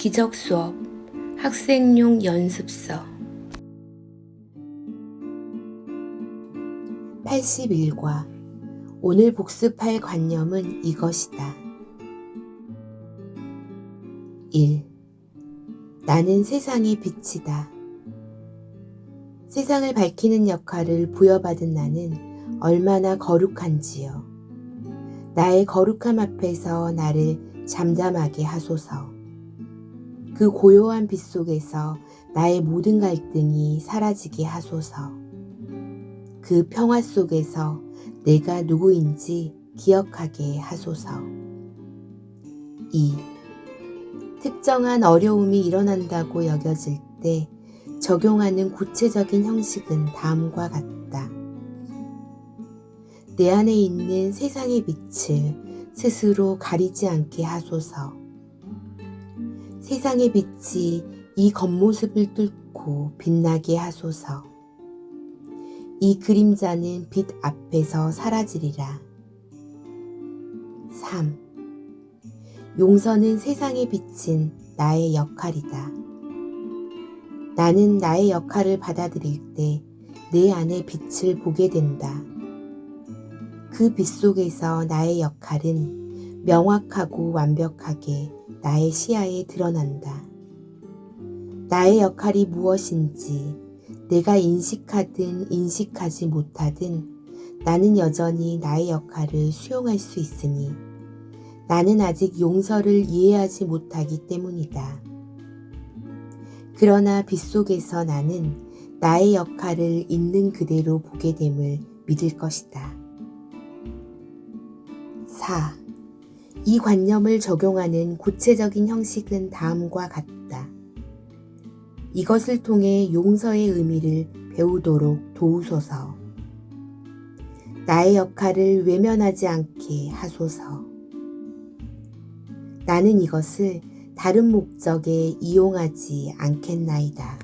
기적 수업 학생용 연습서 81과 오늘 복습할 관념은 이것이다. 1. 나는 세상의 빛이다. 세상을 밝히는 역할을 부여받은 나는 얼마나 거룩한지요. 나의 거룩함 앞에서 나를 잠잠하게 하소서. 그 고요한 빛 속에서 나의 모든 갈등이 사라지게 하소서. 그 평화 속에서 내가 누구인지 기억하게 하소서. 2. 특정한 어려움이 일어난다고 여겨질 때 적용하는 구체적인 형식은 다음과 같다. 내 안에 있는 세상의 빛을 스스로 가리지 않게 하소서. 세상의 빛이 이 겉모습을 뚫고 빛나게 하소서. 이 그림자는 빛 앞에서 사라지리라. 3. 용서는 세상에 비친 나의 역할이다. 나는 나의 역할을 받아들일 때 내 안에 빛을 보게 된다. 그 빛 속에서 나의 역할은 명확하고 완벽하게 나의 시야에 드러난다. 나의 역할이 무엇인지 내가 인식하든 인식하지 못하든 나는 여전히 나의 역할을 수용할 수 있으니 나는 아직 용서를 이해하지 못하기 때문이다. 그러나 빛 속에서 나는 나의 역할을 있는 그대로 보게 됨을 믿을 것이다. 4. 이 관념을 적용하는 구체적인 형식은 다음과 같다. 이것을 통해 용서의 의미를 배우도록 도우소서. 나의 역할을 외면하지 않게 하소서. 나는 이것을 다른 목적에 이용하지 않겠나이다.